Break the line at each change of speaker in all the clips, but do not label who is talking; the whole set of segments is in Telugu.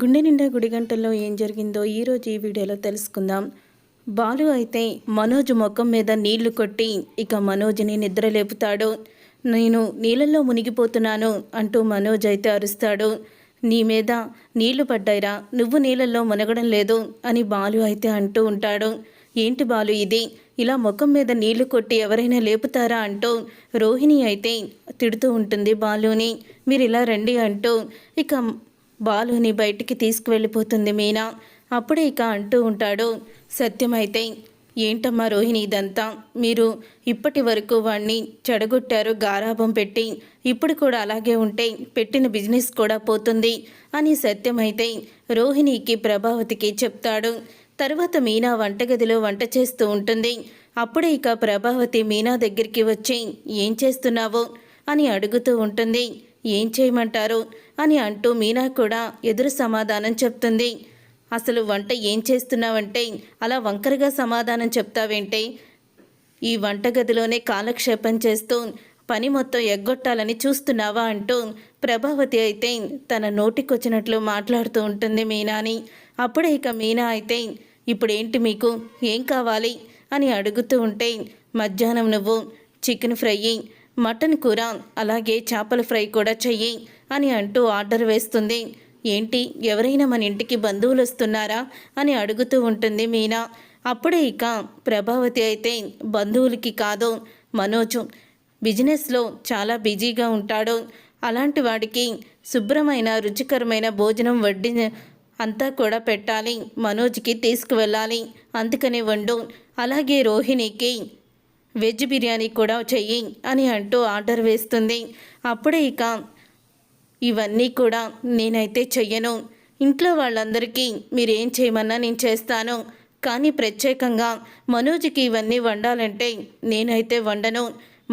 గుండె నిండా గుడి గంటల్లో ఏం జరిగిందో ఈరోజు ఈ వీడియోలో తెలుసుకుందాం. బాలు అయితే మనోజ్ ముఖం మీద నీళ్ళు కొట్టి ఇక మనోజ్ని నిద్ర లేపుతాడు నేను నీళ్ళల్లో మునిగిపోతున్నాను అంటూ మనోజ్ అయితే అరుస్తాడు. నీ మీద నీళ్ళు పడ్డాయిరా నువ్వు నీళ్ళల్లో మునగడం లేదు అని బాలు అయితే అంటూ ఉంటాడు. ఏంటి బాలు ఇది? ఇలా ముఖం మీద నీళ్ళు కొట్టి ఎవరైనా లేపుతారా అంటూ రోహిణి అయితే తిడుతూ ఉంటుంది బాలుని. మీరు ఇలా రండి అంటూ ఇక బాలుని బయటికి తీసుకువెళ్ళిపోతుంది మీనా. అప్పుడే ఇక అంటూ ఉంటాడు సత్యమైతే ఏంటమ్మా రోహిణి ఇదంతా? మీరు ఇప్పటి వరకు వాణ్ణి చెడగొట్టారు గారాభం పెట్టి. ఇప్పుడు కూడా అలాగే ఉంటే పెట్టిన బిజినెస్ కూడా పోతుంది అని సత్యమైతే రోహిణికి ప్రభావతికి చెప్తాడు. తర్వాత మీనా వంటగదిలో వంట చేస్తూ ఉంటుంది. అప్పుడే ఇక ప్రభావతి మీనా దగ్గరికి వచ్చి ఏం చేస్తున్నావు? అని అడుగుతూ ఉంటుంది. ఏం చేయమంటారు? అని అంటూ మీనా కూడా ఎదురు సమాధానం చెప్తుంది. అసలు వంట ఏం చేస్తున్నావంటే? అలా వంకరగా సమాధానం చెప్తావేంటే? ఈ వంటగదిలోనే కాలక్షేపం చేస్తూ పని మొత్తం ఎగ్గొట్టాలని చూస్తున్నావా అంటూ ప్రభావతి అయితే తన నోటికొచ్చినట్లు మాట్లాడుతూ ఉంటుంది మీనాని. అప్పుడే ఇక మీనా అయితే ఇప్పుడేంటి మీకు? ఏం కావాలి? అని అడుగుతూ ఉంటే మధ్యాహ్నం నువ్వు చికెన్ ఫ్రై మటన్ కూర అలాగే చేపల ఫ్రై కూడా చెయ్యి అని అంటూ ఆర్డర్ వేస్తుంది. ఏంటి ఎవరైనా మన ఇంటికి బంధువులు వస్తున్నారా అని అడుగుతూ ఉంటుంది మీనా. అప్పుడే ఇక ప్రభావతి అయితే బంధువులకి కాదు మనోజు. బిజినెస్లో చాలా బిజీగా ఉంటాడు. అలాంటి వాడికి శుభ్రమైన రుచికరమైన భోజనం వడ్డి అంతా కూడా పెట్టాలి. మనోజ్కి తీసుకువెళ్ళాలి. అందుకని వండు. అలాగే రోహిణికి వెజ్ బిర్యానీ కూడా చెయ్యి అని అంటూ ఆర్డర్ వేస్తుంది. అప్పుడే ఇక ఇవన్నీ కూడా నేనైతే చెయ్యను. ఇంట్లో వాళ్ళందరికీ మీరేం చేయమన్నా నేను చేస్తాను. కానీ ప్రత్యేకంగా మనోజ్కి ఇవన్నీ వండాలంటే నేనైతే వండను.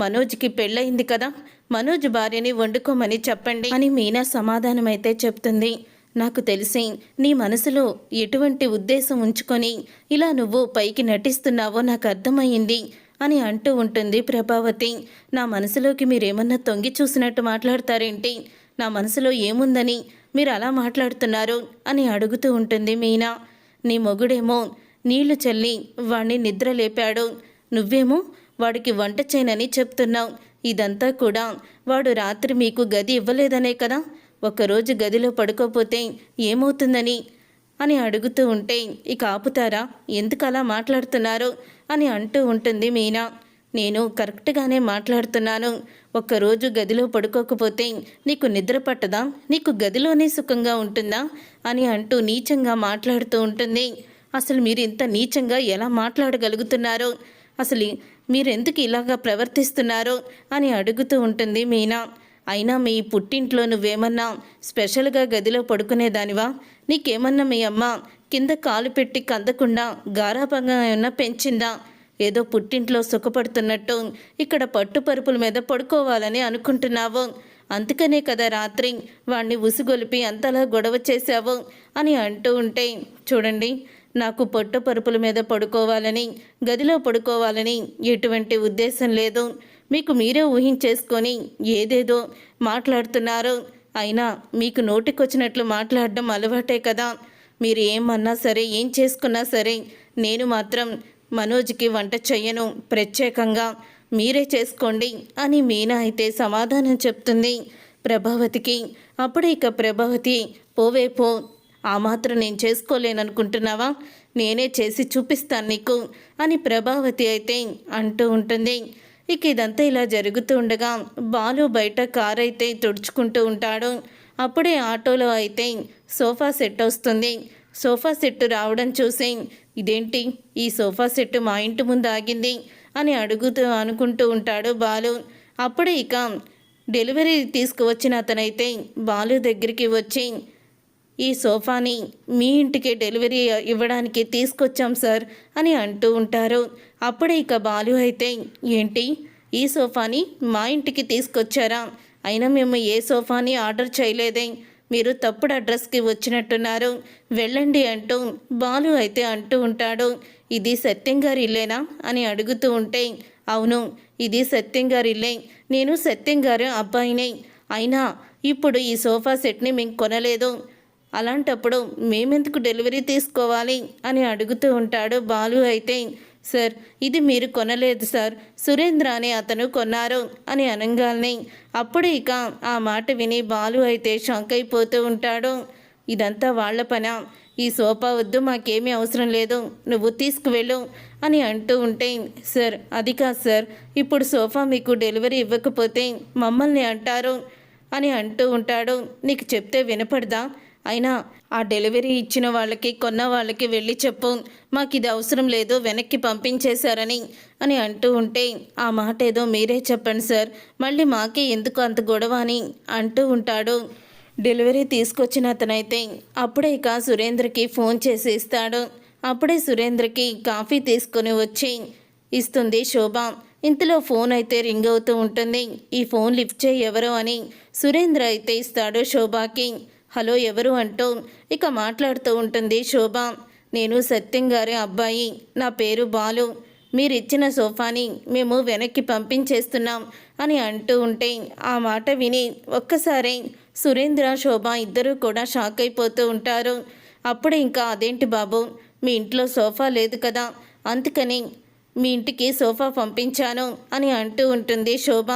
మనోజ్కి పెళ్ళయింది కదా మనోజ్ భార్యని వండుకోమని చెప్పండి అని మీనా సమాధానం అయితే చెప్తుంది. నాకు తెలిసి నీ మనసులో ఎటువంటి ఉద్దేశం ఉంచుకొని ఇలా నువ్వు పైకి నటిస్తున్నావో నాకు అర్థమయ్యింది. అని అంటూ ఉంటుంది ప్రభావతి. నా మనసులోకి మీరేమన్నా తొంగి చూసినట్టు మాట్లాడతారేంటి? నా మనసులో ఏముందని మీరు అలా మాట్లాడుతున్నారు అని అడుగుతూ ఉంటుంది మీనా. నీ మొగుడేమో నీళ్ళు చల్లి వాణ్ణి నిద్ర లేపాడు నువ్వేమో వాడికి వంట చేయనని చెప్తున్నావు. ఇదంతా కూడా వాడు రాత్రి మీకు గది ఇవ్వలేదనే కదా? ఒకరోజు గదిలో పడుకోపోతే ఏమవుతుందని అని అడుగుతూ ఉంటే ఇక ఆపుతారా? ఎందుకు అలా మాట్లాడుతున్నారు? అని అంటూ ఉంటుంది మీనా. నేను కరెక్ట్గానే మాట్లాడుతున్నాను. ఒక్కరోజు గదిలో పడుకోకపోతే నీకు నిద్ర పట్టదా? నీకు గదిలోనే సుఖంగా ఉంటుందా? అని అంటూ నీచంగా మాట్లాడుతూ ఉంటుంది. అసలు మీరు ఇంత నీచంగా ఎలా మాట్లాడగలుగుతున్నారో? అసలు మీరెందుకు ఇలాగా ప్రవర్తిస్తున్నారో? అని అడుగుతూ ఉంటుంది మీనా. అయినా మీ పుట్టింట్లో నువ్వేమన్నా స్పెషల్గా గదిలో పడుకునేదానివా? నీకేమన్నా మీ అమ్మ కింద కాలు పెట్టి కందకుండా గారాభంగా ఏమన్నా పెంచిందా? ఏదో పుట్టింట్లో సుఖపడుతున్నట్టు ఇక్కడ పట్టు పరుపుల మీద పడుకోవాలని అనుకుంటున్నావు. అందుకనే కదా రాత్రి వాణ్ణి ఉసుగొలిపి అంతలా గొడవ చేశావు అని అంటూ ఉంటే చూడండి నాకు పొట్ట పరుపుల మీద పడుకోవాలని గదిలో పడుకోవాలని ఎటువంటి ఉద్దేశం లేదు. మీకు మీరే ఊహించేసుకొని ఏదేదో మాట్లాడుతున్నారు. అయినా మీకు నోటికొచ్చినట్లు మాట్లాడడం అలవాటే కదా. మీరు ఏమన్నా సరే ఏం చేసుకున్నా సరే నేను మాత్రం మనోజ్కి వంట చెయ్యను. ప్రత్యేకంగా మీరే చేసుకోండి అని మీనా అయితే సమాధానం చెప్తుంది. ప్రభావతికి అప్పుడు ఇక ప్రభావతి పోవే పో. ఆ మాత్రం నేను చేసుకోలేననుకుంటున్నావా? నేనే చేసి చూపిస్తాను నీకు అని ప్రభావతి అయితే అంటూ ఉంటుంది. ఇక ఇదంతా ఇలా జరుగుతూ ఉండగా బాలు బయట కార్ అయితే తుడుచుకుంటూ ఉంటాడు. అప్పుడే ఆటోలో అయితే సోఫా సెట్ వస్తుంది. సోఫా సెట్ రావడం చూసి ఇదేంటి? ఈ సోఫా సెట్ మా ఇంటి ముందు ఆగింది అని అడుగుతూ అనుకుంటూ ఉంటాడు బాలు. అప్పుడే ఇక డెలివరీ తీసుకువచ్చిన అతనైతే బాలు దగ్గరికి వచ్చి ఈ సోఫాని మీ ఇంటికి డెలివరీ ఇవ్వడానికి తీసుకొచ్చాం సార్ అని అంటూ ఉంటారు. అప్పుడే ఇక బాలు అయితే ఏంటి? ఈ సోఫాని మా ఇంటికి తీసుకొచ్చారా? అయినా మేము ఏ సోఫాని ఆర్డర్ చేయలేదే. మీరు తప్పుడు అడ్రస్కి వచ్చినట్టున్నారు. వెళ్ళండి అంటూ బాలు అయితే అంటూ ఉంటాడు. ఇది సత్యం గారి ఇల్లేనా? అని అడుగుతూ ఉంటే అవును ఇది సత్యం గారి ఇల్లే. నేను సత్యం గారి అబ్బాయినే. అయినా ఇప్పుడు ఈ సోఫా సెట్ని మేము కొనలేదు. అలాంటప్పుడు మేమెందుకు డెలివరీ తీసుకోవాలి అని అడుగుతూ ఉంటాడు బాలు అయితే సార్ ఇది మీరు కొనలేదు సార్. సురేంద్ర అనే అతను కొన్నారు అని అనగానే అప్పుడు ఇక ఆ మాట విని బాలు అయితే షాక్ అయిపోతూ ఉంటాడు. ఇదంతా వాళ్ళ పన? ఈ సోఫా వద్దు మాకేమీ అవసరం లేదు. నువ్వు తీసుకువెళ్ళు అని అంటూ ఉంటే సార్ అది కాదు సార్. ఇప్పుడు సోఫా మీకు డెలివరీ ఇవ్వకపోతే మమ్మల్ని అంటారు అని అంటూ ఉంటాడు. నీకు చెప్తే వినపడదా? అయినా ఆ డెలివరీ ఇచ్చిన వాళ్ళకి కొన్న వాళ్ళకి వెళ్ళి చెప్పు. మాకు ఇది అవసరం లేదు వెనక్కి పంపించేశారని అని అంటూ ఉంటే ఆ మాట ఏదో మీరే చెప్పండి సార్. మళ్ళీ మాకే ఎందుకు అంత గొడవ అని అంటూ ఉంటాడు. డెలివరీ తీసుకొచ్చిన అతనైతే అప్పుడే ఇక సురేంద్రకి ఫోన్ చేసి ఇస్తాడు. అప్పుడే సురేంద్రకి కాఫీ తీసుకొని వచ్చి ఇస్తుంది శోభ. ఇంతలో ఫోన్ అయితే రింగ్ అవుతూ ఉంటుంది. ఈ ఫోన్ లిఫ్ట్ చేయి ఎవరు అని సురేంద్ర అయితే ఇస్తాడు శోభాకి. హలో ఎవరు అంటూ ఇక మాట్లాడుతూ ఉంటుంది శోభ. నేను సత్యం గారి అబ్బాయి. నా పేరు బాలు. మీరు ఇచ్చిన సోఫాని మేము వెనక్కి పంపించేస్తున్నాం అని అంటూ ఉంటే ఆ మాట విని ఒక్కసారి సురేంద్ర శోభ ఇద్దరూ కూడా షాక్ అయిపోతూ ఉంటారు. అప్పుడు ఇంకా అదేంటి బాబు? మీ ఇంట్లో సోఫా లేదు కదా. అందుకని మీ ఇంటికి సోఫా పంపించాను అని అంటూ ఉంటుంది శోభ.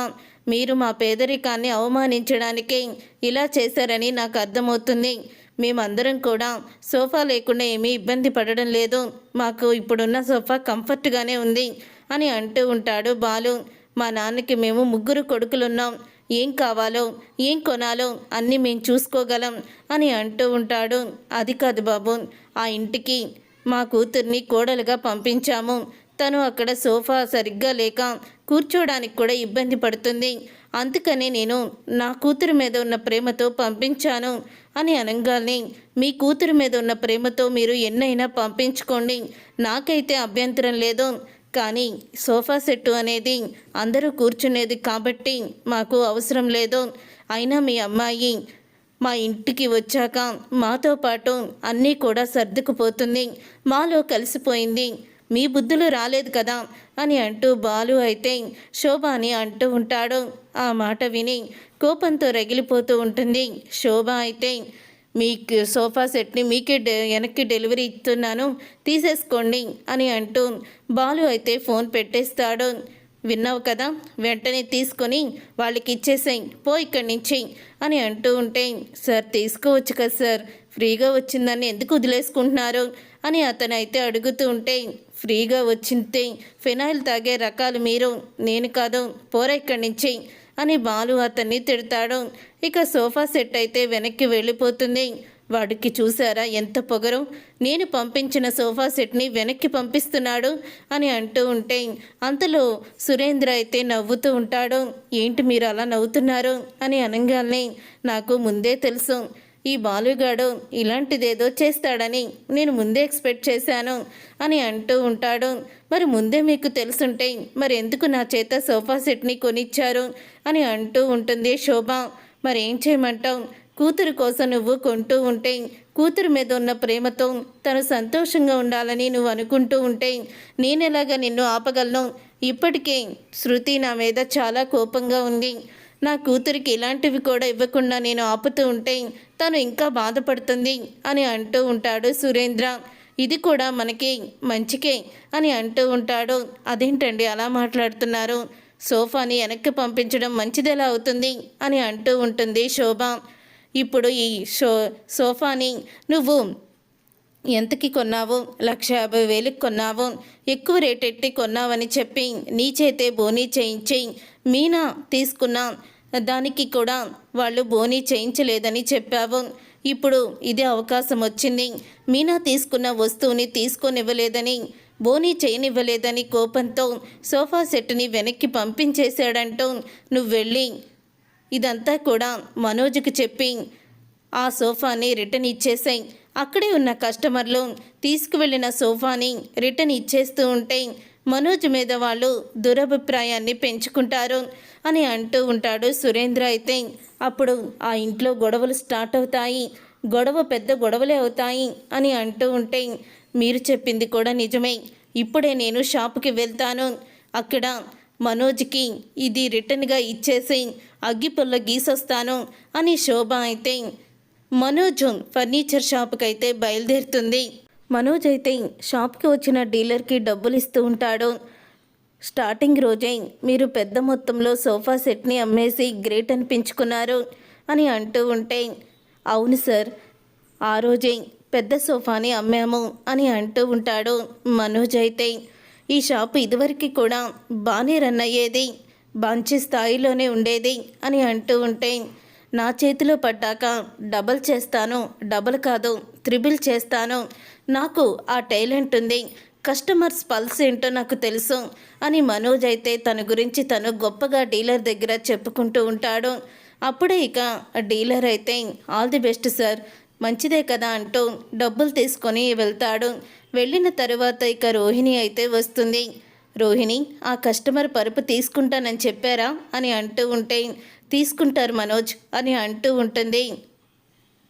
మీరు మా పేదరికాన్ని అవమానించడానికే ఇలా చేశారని నాకు అర్థమవుతుంది. మేమందరం కూడా సోఫా లేకుండా ఏమీ ఇబ్బంది పడడం లేదు. మాకు ఇప్పుడున్న సోఫా కంఫర్ట్గానే ఉంది అని అంటూ ఉంటాడు బాలు. మా నాన్నకి మేము ముగ్గురు కొడుకులున్నాం. ఏం కావాలో ఏం కొనాలో అన్నీ మేము చూసుకోగలం అని అంటూ ఉంటాడు. అది కాదు బాబు ఆ ఇంటికి మా కూతుర్ని కోడలుగా పంపించాము. తను అక్కడ సోఫా సరిగ్గా లేక కూర్చోడానికి కూడా ఇబ్బంది పడుతుంది. అందుకని నేను నా కూతురు మీద ఉన్న ప్రేమతో పంపించాను అని అనగానే మీ కూతురు మీద ఉన్న ప్రేమతో మీరు ఎన్నైనా పంపించుకోండి. నాకైతే అభ్యంతరం లేదు. కానీ సోఫా సెట్టు అనేది అందరూ కూర్చునేది కాబట్టి మాకు అవసరం లేదు. అయినా మీ అమ్మాయి మా ఇంటికి వచ్చాక మాతో పాటు అన్నీ కూడా సర్దుకుపోతుంది. మాలో కలిసిపోయింది. మీ బుద్ధులు రాలేదు కదా? అని అంటూ బాలు అయితే శోభ అని అంటూ ఉంటాడు. ఆ మాట విని కోపంతో రగిలిపోతూ ఉంటుంది. శోభ అయితే మీకు సోఫా సెట్ని మీకే డె వెనక్కి డెలివరీ ఇస్తున్నాను. తీసేసుకోండి అని అంటూ బాలు అయితే ఫోన్ పెట్టేస్తాడు. విన్నావు కదా? వెంటనే తీసుకొని వాళ్ళకి ఇచ్చేసాయి. పో ఇక్కడి నుంచి అని అంటూ ఉంటే సార్ తీసుకోవచ్చు కదా సార్. ఫ్రీగా వచ్చిందని ఎందుకు వదిలేసుకుంటున్నారు? అని అతను అయితే అడుగుతూ ఉంటే ఫ్రీగా వచ్చింతే ఫినాయిల్ తాగే రకాలు మీరు నేను కాదు పోరా ఇక్కడి నుంచి అని బాలు అతన్ని తిడతాడు. ఇక సోఫా సెట్ అయితే వెనక్కి వెళ్ళిపోతుంది. వాడికి చూసారా ఎంత పొగరు? నేను పంపించిన సోఫా సెట్ని వెనక్కి పంపిస్తున్నాడు అని అంటూ ఉంటే అంతలో సురేంద్ర అయితే నవ్వుతూ ఉంటాడు. ఏంటి మీరు అలా నవ్వుతున్నారు? అని అనగానే నాకు ముందే తెలుసు. ఈ బాలుగాడు ఇలాంటిదేదో చేస్తాడని నేను ముందే ఎక్స్పెక్ట్ చేశాను అని అంటూ ఉంటాడు. మరి ముందే మీకు తెలుసుంటే మరి ఎందుకు నా చేత సోఫా సెట్ని కొనిచ్చారు అని అంటూ ఉంటుంది శోభ. మరేం చేయమంటావు? కూతురు కోసం నువ్వు కొంటూ ఉంటే కూతురు మీద ఉన్న ప్రేమతో తను సంతోషంగా ఉండాలని నువ్వు అనుకుంటూ ఉంటే నేనెలాగా నిన్ను ఆపగలను? ఇప్పటికే శృతి నా మీద చాలా కోపంగా ఉంది. నా కూతురికి ఇలాంటివి కూడా ఇవ్వకుండా నేను ఆపుతూ ఉంటే తను ఇంకా బాధపడుతుంది అని అంటూ ఉంటాడు సురేంద్ర. ఇది కూడా మనకి మంచికే అని అంటూ ఉంటాడు. అదేంటండి అలా మాట్లాడుతున్నారు? సోఫాని వెనక్కి పంపించడం మంచిదెలా అవుతుంది? అని అంటూ ఉంటుంది శోభ. ఇప్పుడు ఈ షో సోఫాని నువ్వు ఎంతకి కొన్నావు? లక్ష యాభై వేలకు కొన్నావు. ఎక్కువ రేటెట్టి కొన్నావని చెప్పి నీ చేతే బోనీ చేయించి మీనా తీసుకున్న దానికి కూడా వాళ్ళు బోనీ చేయించలేదని చెప్పావు. ఇప్పుడు ఇదే అవకాశం వచ్చింది. మీనా తీసుకున్న వస్తువుని తీసుకొనివ్వలేదని బోనీ చేయనివ్వలేదని కోపంతో సోఫా సెట్ని వెనక్కి పంపించేశాడంటూ నువ్వు వెళ్ళి ఇదంతా కూడా మనోజ్కి చెప్పి ఆ సోఫాని రిటర్న్ ఇచ్చేసాయి. అక్కడే ఉన్న కస్టమర్లు తీసుకువెళ్ళిన సోఫాని రిటర్న్ ఇచ్చేస్తూ ఉంటే మనోజ్ మీద వాళ్ళు దురభిప్రాయాన్ని పెంచుకుంటారు అని అంటూ ఉంటాడు సురేంద్ర అయితే. అప్పుడు ఆ ఇంట్లో గొడవలు స్టార్ట్ అవుతాయి. గొడవ పెద్ద గొడవలే అవుతాయి అని అంటూ ఉంటే మీరు చెప్పింది కూడా నిజమే. ఇప్పుడే నేను షాపుకి వెళ్తాను. అక్కడ మనోజ్కి ఇది రిటర్న్గా ఇచ్చేసి అగ్గిపుల్ల గీసొస్తాను అని శోభ అయితే మనోజ్ ఫర్నిచర్ షాప్కి అయితే బయలుదేరుతుంది. మనోజ్ అయితే షాప్కి వచ్చిన డీలర్కి డబ్బులు ఇస్తూ ఉంటాడు. స్టార్టింగ్ రోజే మీరు పెద్ద మొత్తంలో సోఫా సెట్ని అమ్మేసి గ్రేట్ అనిపించుకున్నారు అని అంటూ ఉంటే అవును సార్ ఆ రోజే పెద్ద సోఫాని అమ్మాము అని అంటూ ఉంటాడు మనోజ్ అయితే. ఈ షాప్ ఇదివరకు కూడా బాగానే రన్ అయ్యేది మంచి స్థాయిలోనే ఉండేది అని అంటూ ఉంటే నా చేతిలో పడ్డాక డబల్ చేస్తాను డబల్ కాదు త్రిబుల్ చేస్తాను. నాకు ఆ టాలెంట్ ఉంది. కస్టమర్స్ పల్స్ ఏంటో నాకు తెలుసు. అని మనోజ్ అయితే తన గురించి తను గొప్పగా డీలర్ దగ్గర చెప్పుకుంటూ ఉంటాడు. అప్పుడే ఇక డీలర్ అయితే ఆల్ ది బెస్ట్ సార్. మంచిదే కదా అంటూ డబ్బులు తీసుకొని వెళ్తాడు. వెళ్ళిన తరువాత ఇక రోహిణి అయితే వస్తుంది. రోహిణి ఆ కస్టమర్ పరుపు తీసుకుంటానని చెప్పారా? అని అంటూ ఉంటే తీసుకుంటారు మనోజ్ అని అంటూ ఉంటుంది.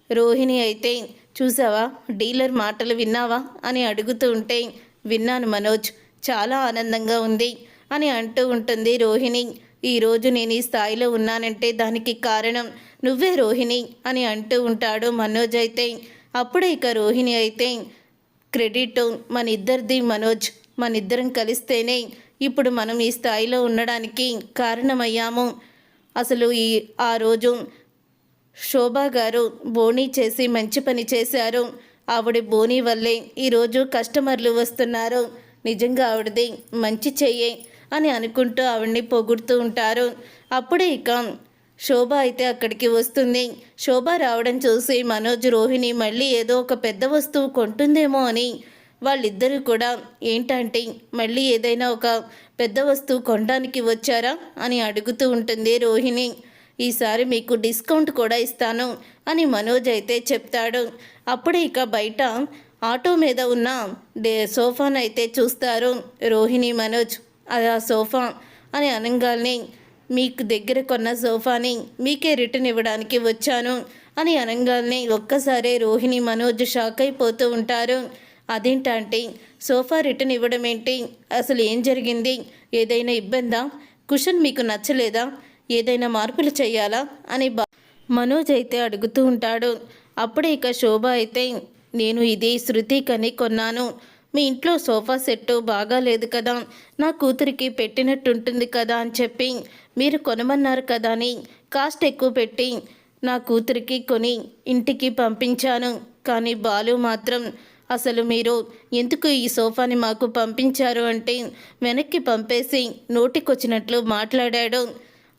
రోహిణి అయితే చూసావా? డీలర్ మాటలు విన్నావా? అని అడుగుతూ ఉంటే విన్నాను మనోజ్ చాలా ఆనందంగా ఉంది అని అంటూ ఉంటుంది రోహిణి. ఈరోజు నేను ఈ స్థాయిలో ఉన్నానంటే దానికి కారణం నువ్వే రోహిణి అని అంటూ ఉంటాడు మనోజ్ అయితే. అప్పుడే ఇక రోహిణి అయితే క్రెడిట్ మన ఇద్దరిది మనోజ్ మన ఇద్దరం కలిస్తేనే ఇప్పుడు మనం ఈ స్థాయిలో ఉండడానికి కారణమయ్యాము. అసలు ఈ ఆ రోజు శోభా గారు బోనీ చేసి మంచి పని చేశారు. ఆవిడ బోనీ వల్లే ఈరోజు కస్టమర్లు వస్తున్నారు. నిజంగా ఆవిడది మంచి చెయ్యే అని అనుకుంటూ ఆవిడ్ని పొగుడుతూ ఉంటారు. అప్పుడే ఇక శోభ అయితే అక్కడికి వస్తుంది. శోభ రావడం చూసి మనోజ్ రోహిణి మళ్ళీ ఏదో ఒక పెద్ద వస్తువు కొంటుందేమో అని వాళ్ళిద్దరూ కూడా ఏంటంటే మళ్ళీ ఏదైనా ఒక పెద్ద వస్తువు కొనడానికి వచ్చారా అని అడుగుతూ ఉంటుంది రోహిణి. ఈసారి మీకు డిస్కౌంట్ కూడా ఇస్తాను అని మనోజ్ అయితే చెప్తాడు. అప్పుడే ఇక బయట ఆటో మీద ఉన్న డే సోఫాను అయితే చూస్తారు రోహిణి మనోజ్. అది ఆ సోఫా అని అనగానే మీకు దగ్గర కొన్న సోఫాని మీకే రిటర్న్ ఇవ్వడానికి వచ్చాను అని అనగానే ఒక్కసారే రోహిణి మనోజ్ షాక్ అయిపోతూ ఉంటారు. అదేంటంటే? సోఫా రిటర్న్ ఇవ్వడం ఏంటి అసలు ఏం జరిగింది? ఏదైనా ఇబ్బందా? కుషన్ మీకు నచ్చలేదా? ఏదైనా మార్పులు చేయాలా? అని బా మనోజ్ అయితే అడుగుతూ ఉంటాడు. అప్పుడే ఇక శోభ అయితే నేను ఇది శృతికని కొన్నాను. మీ ఇంట్లో సోఫా సెట్ బాగా లేదు కదా. నా కూతురికి పెట్టినట్టుంటుంది కదా అని చెప్పి మీరు కొనమన్నారు కదా అని కాస్ట్ ఎక్కువ పెట్టి నా కూతురికి కొని ఇంటికి పంపించాను. కానీ బాలు మాత్రం అసలు మీరు ఎందుకు ఈ సోఫాని మాకు పంపించారు? అంటే వెనక్కి పంపేసి నోటికొచ్చినట్లు మాట్లాడాడు.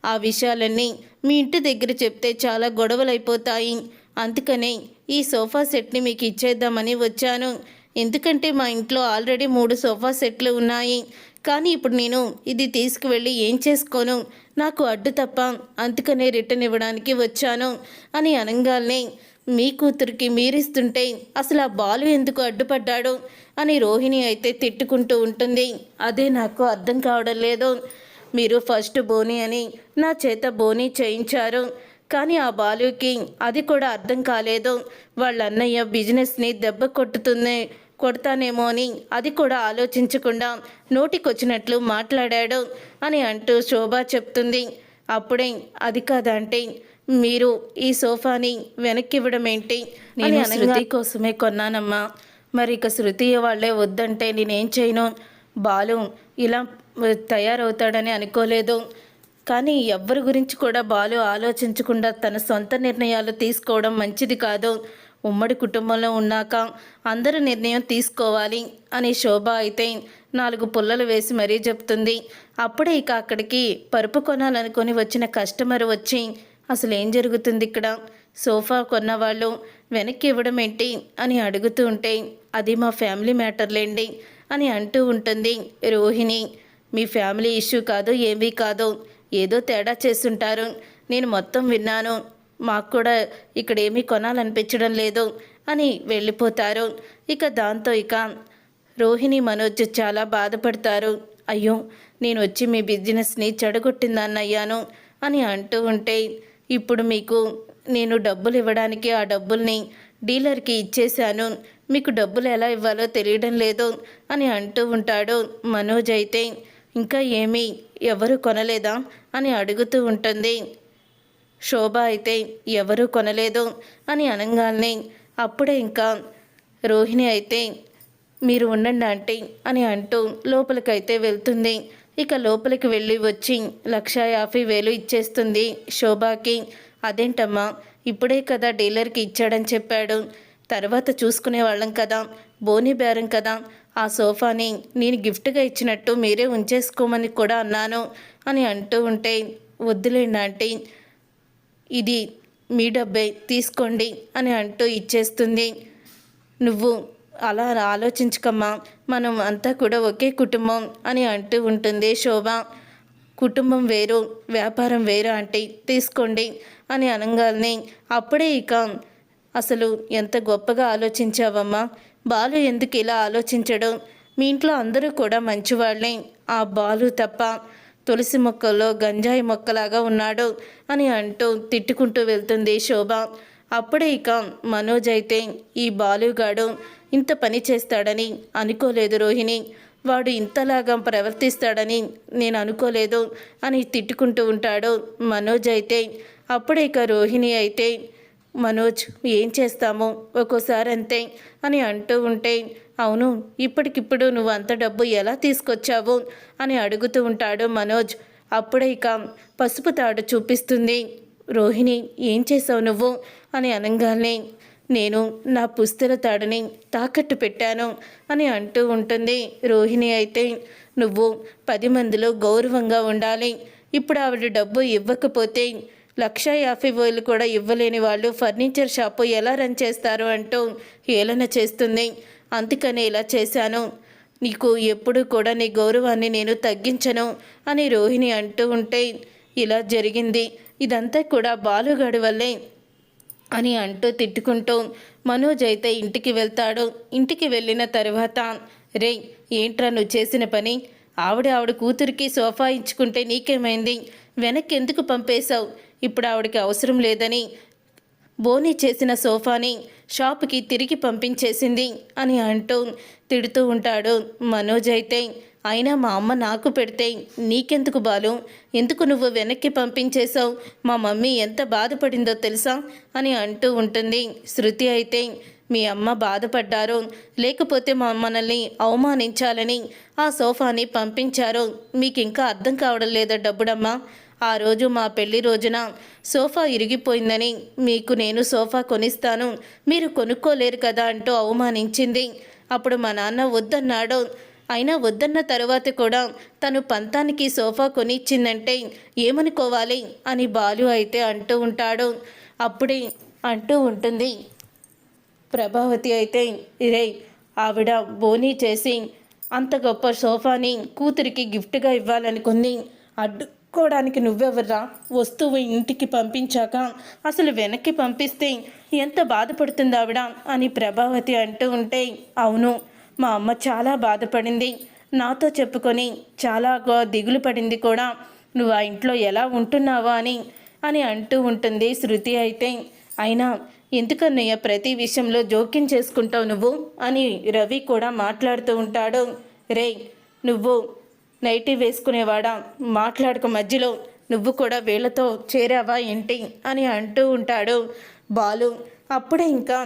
ఆ విషయాలన్నీ మీ ఇంటి దగ్గర చెప్తే చాలా గొడవలు అయిపోతాయి అందుకనే ఈ సోఫా సెట్ని మీకు ఇచ్చేద్దామని వచ్చాను. ఎందుకంటే మా ఇంట్లో ఆల్రెడీ మూడు సోఫా సెట్లు ఉన్నాయి. కానీ ఇప్పుడు నేను ఇది తీసుకువెళ్ళి ఏం చేసుకోను? నాకు అడ్డు తప్ప అందుకనే రిటర్న్ ఇవ్వడానికి వచ్చాను అని అనగానే మీ కూతురికి మీరిస్తుంటే అసలు ఆ బాలు ఎందుకు అడ్డుపడ్డాడు? అని రోహిణి అయితే తిట్టుకుంటూ ఉంటుంది. అదే నాకు అర్థం కావడం లేదు. మీరు ఫస్ట్ బోని అని నా చేత బోని చేయించారు. కానీ ఆ బాలుకి అది కూడా అర్థం కాలేదు. వాళ్ళ అన్నయ్య బిజినెస్ని దెబ్బ కొట్టుతుంది కొడతానేమో అని అది కూడా ఆలోచించకుండా నోటికొచ్చినట్లు మాట్లాడాడు అని అంటూ శోభ చెప్తుంది. అప్పుడే అది కాదంటే మీరు ఈ సోఫాని వెనక్కి ఇవ్వడం ఏంటి అని శృతి కోసమే కొన్నానమ్మా. మరి ఇక శృతి వాళ్ళే వద్దంటే నేనేం చేయను? బాలు ఇలా తయారవుతాడని అనుకోలేదు. కానీ ఎవ్వరి గురించి కూడా బాలు ఆలోచించకుండా తన సొంత నిర్ణయాలు తీసుకోవడం మంచిది కాదు. ఉమ్మడి కుటుంబంలో ఉన్నాక అందరూ నిర్ణయం తీసుకోవాలి అని శోభ అయితే నాలుగు పుల్లలు వేసి మరీ చెప్తుంది. అప్పుడే ఇక అక్కడికి పరుపు కొనాలనుకొని వచ్చిన కస్టమర్ వచ్చి అసలు ఏం జరుగుతుంది ఇక్కడ? సోఫా కొన్నవాళ్ళు వెనక్కి ఇవ్వడం ఏంటి? అని అడుగుతూ ఉంటే అది మా ఫ్యామిలీ మ్యాటర్లేండి అని అంటూ ఉంటుంది రోహిణి. మీ ఫ్యామిలీ ఇష్యూ కాదు ఏమీ కాదు. ఏదో తేడా చేస్తుంటారు. నేను మొత్తం విన్నాను. మాకు కూడా ఇక్కడ ఏమీ కొనాలనిపించడం లేదు అని వెళ్ళిపోతారు. ఇక దాంతో ఇక రోహిణి మనోజ్ చాలా బాధపడతారు. అయ్యో నేను వచ్చి మీ బిజినెస్ని చెడగొట్టిందన్నయ్యాను అని అంటూ ఉంటే ఇప్పుడు మీకు నేను డబ్బులు ఇవ్వడానికి ఆ డబ్బుల్ని డీలర్కి ఇచ్చేశాను. మీకు డబ్బులు ఎలా ఇవ్వాలో తెలియడం లేదు అని అంటూ ఉంటాడు మనోజ్ అయితే. ఇంకా ఏమీ ఎవరు కొనలేదా అని అడుగుతూ ఉంటుంది. శోభ అయితే ఎవరు కొనలేదు అని అనగానే అప్పుడే ఇంకా రోహిణి అయితే మీరు ఉండండి ఆంటీ అని అంటూ లోపలికైతే వెళ్తుంది. ఇక లోపలికి వెళ్ళి వచ్చి లక్ష యాభై వేలు ఇచ్చేస్తుంది శోభాకి. అదేంటమ్మా ఇప్పుడే కదా డీలర్కి ఇచ్చాడని చెప్పాడు. తర్వాత చూసుకునే వాళ్ళం కదా బోని బేరం కదా ఆ సోఫాని నేను గిఫ్ట్గా ఇచ్చినట్టు మీరే ఉంచేసుకోమని కూడా అన్నాను అని అంటూ ఉంటే వద్దులేండి ఆంటీ ఇది మీ డబ్బే తీసుకోండి అని అంటూ ఇచ్చేస్తుంది. నువ్వు అలా ఆలోచించకమ్మా మనం అంతా కూడా ఒకే కుటుంబం అని అంటూ ఉంటుంది శోభ. కుటుంబం వేరు వ్యాపారం వేరు అంటే తీసుకోండి అని అనగానే అప్పుడే ఇక అసలు ఎంత గొప్పగా ఆలోచించావమ్మా బాలు ఎందుకు ఇలా ఆలోచించడం? మీ ఇంట్లో అందరూ కూడా మంచివాళ్ళే. ఆ బాలు తప్ప తులసి మొక్కల్లో గంజాయి మొక్కలాగా ఉన్నాడు అని అంటూ తిట్టుకుంటూ వెళ్తుంది శోభ. అప్పుడే ఇక మనోజ్ అయితే ఈ బాలుగాడు ఇంత పని చేస్తాడని అనుకోలేదు రోహిణి. వాడు ఇంతలాగా ప్రవర్తిస్తాడని నేను అనుకోలేదు అని తిట్టుకుంటూ ఉంటాడు మనోజ్ అయితే. అప్పుడే ఇక రోహిణి అయితే మనోజ్ ఏం చేస్తాము? ఒక్కోసారి అంతే అని అంటూ ఉంటే అవును ఇప్పటికిప్పుడు నువ్వు అంత డబ్బు ఎలా తీసుకొచ్చావు? అని అడుగుతూ ఉంటాడు మనోజ్. అప్పుడే ఇక పసుపు తాడు చూపిస్తుంది. రోహిణి ఏం చేసావు నువ్వు? అని అనగానే నేను నా పుస్తల తాడుని తాకట్టు పెట్టాను అని అంటూ ఉంటుంది రోహిణి. అయితే నువ్వు పది మందిలో గౌరవంగా ఉండాలి. ఇప్పుడు ఆవిడ డబ్బు ఇవ్వకపోతే లక్ష యాభై వేలు కూడా ఇవ్వలేని వాళ్ళు ఫర్నిచర్ షాపు ఎలా రన్ చేస్తారు అంటూ హేళన చేస్తుంది. అందుకని ఇలా చేశాను. నీకు ఎప్పుడు కూడా నీ గౌరవాన్ని నేను తగ్గించను అని రోహిణి అంటూ ఉంటే ఇలా జరిగింది. ఇదంతా కూడా బాలుగాడి వల్లే అని అంటూ తిట్టుకుంటూ మనోజ్ అయితే ఇంటికి వెళ్తాడు. ఇంటికి వెళ్ళిన తర్వాత రే ఏంట్రా నువ్వు చేసిన పని? ఆవిడ ఆవిడ కూతురికి సోఫా ఇచ్చుకుంటే నీకేమైంది? వెనక్కి ఎందుకు పంపేశావు? ఇప్పుడు ఆవిడకి అవసరం లేదని బోని చేసిన సోఫాని షాప్కి తిరిగి పంపించేసింది అని అంటూ తిడుతూ ఉంటాడు మనోజ్ అయితే. అయినా మా అమ్మ నాకు పెడితే నీకెందుకు బాలు? ఎందుకు నువ్వు వెనక్కి పంపించేశావు? మా మమ్మీ ఎంత బాధపడిందో తెలుసా? అని అంటూ ఉంటుంది. శృతి అయితే మీ అమ్మ బాధపడ్డారు. లేకపోతే మా మనల్ని అవమానించాలని ఆ సోఫాని పంపించారు. మీకు ఇంకా అర్థం కావడం లేదా డబ్బుడమ్మా? ఆ రోజు మా పెళ్ళి రోజున సోఫా ఇరిగిపోయిందని మీకు నేను సోఫా కొనిస్తాను మీరు కొనుక్కోలేరు కదా అంటూ అవమానించింది. అప్పుడు మా నాన్న వద్దన్నాడు అయినా వద్దన్న తరువాత కూడా తను పంతానికి సోఫా కొనిచ్చిందంటే ఏమనుకోవాలి అని బాలు అయితే అంటూ ఉంటాడు. అప్పుడే అంటూ ఉంటుంది ప్రభావతి అయితే రే ఆవిడ బోనీ చేసి అంత గొప్ప సోఫాని కూతురికి గిఫ్ట్గా ఇవ్వాలనుకుంది. చెప్పుకోవడానికి నువ్వెవర్రా? వస్తువు ఇంటికి పంపించాక అసలు వెనక్కి పంపిస్తే ఎంత బాధపడుతుంది ఆవిడ అని ప్రభావతి అంటూ ఉంటే అవును మా అమ్మ చాలా బాధపడింది. నాతో చెప్పుకొని చాలా దిగులు పడింది కూడా. నువ్వు ఆ ఇంట్లో ఎలా ఉంటున్నావా అని అని అంటూ ఉంటుంది శృతి అయితే. అయినా ఎందుకన్నయ్య ప్రతి విషయంలో జోక్యం చేసుకుంటావు నువ్వు? అని రవి కూడా మాట్లాడుతూ ఉంటాడు. రే నువ్వు నైటీ వేసుకునేవాడా? మాట్లాడక మధ్యలో నువ్వు కూడా వీళ్ళతో చేరావా ఏంటి? అని అంటూ ఉంటాడు బాలు. అప్పుడే ఇంకా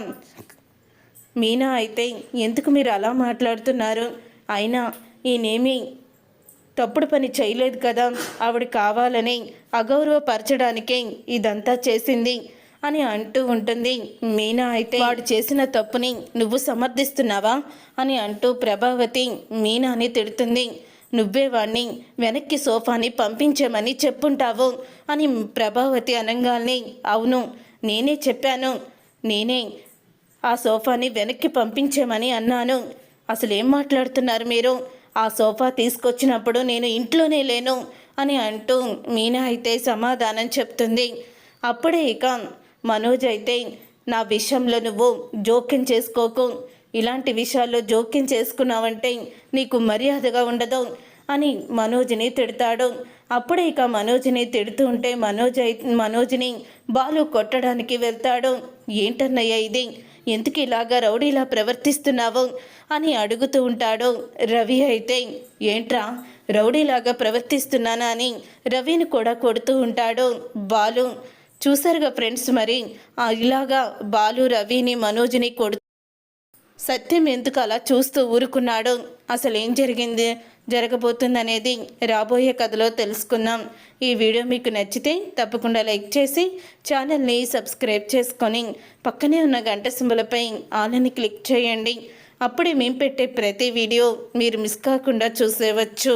మీనా అయితే ఎందుకు మీరు అలా మాట్లాడుతున్నారు? అయినా ఈయనేమి తప్పుడు పని చేయలేదు కదా? ఆవిడ కావాలని అగౌరవపరచడానికే ఇదంతా చేసింది అని అంటూ ఉంటుంది మీనా అయితే. వాడు చేసిన తప్పుని నువ్వు సమర్థిస్తున్నావా? అని అంటూ ప్రభావతి మీనాని తిడుతుంది. నువ్వే వాణ్ణి వెనక్కి సోఫాని పంపించమని చెప్పుంటావు అని ప్రభావతి అనంగాల్ని అవును నేనే చెప్పాను. నేనే ఆ సోఫాని వెనక్కి పంపించమని అన్నాను. అసలు ఏం మాట్లాడుతున్నారు మీరు? ఆ సోఫా తీసుకొచ్చినప్పుడు నేను ఇంట్లోనే లేను అని అంటూ మీనా అయితే సమాధానం చెప్తుంది. అప్పుడే ఇక మనోజ్ అయితే నా విషయంలో నువ్వు జోక్యం చేసుకోకు. ఇలాంటి విషయాల్లో జోక్యం చేసుకున్నావంటే నీకు మర్యాదగా ఉండదు అని మనోజ్ని తిడతాడు. అప్పుడే ఇక మనోజ్ని తిడుతూ ఉంటే మనోజ్ మనోజ్ని బాలు కొట్టడానికి వెళ్తాడు. ఏంటన్నయ్య ఇది? ఎందుకు ఇలాగా రౌడీలా ప్రవర్తిస్తున్నావు? అని అడుగుతూ ఉంటాడు రవి అయితే. ఏంట్రా? రౌడీలాగా ప్రవర్తిస్తున్నానా? అని రవిని కూడా కొడుతూ ఉంటాడు బాలు. చూసారుగా ఫ్రెండ్స్ మరి? ఆ ఇలాగా బాలు రవిని మనోజ్ని కొడు సత్యం ఎందుకు అలా చూస్తూ ఊరుకున్నాడు? అసలు ఏం జరిగింది? జరగబోతుందనేది రాబోయే కథలో తెలుసుకుందాం. ఈ వీడియో మీకు నచ్చితే తప్పకుండా లైక్ చేసి ఛానల్ని సబ్స్క్రైబ్ చేసుకొని పక్కనే ఉన్న గంట సింబలపై ఆలని క్లిక్ చేయండి. అప్పుడే మేము పెట్టే ప్రతి వీడియో మీరు మిస్ కాకుండా చూసేవచ్చు.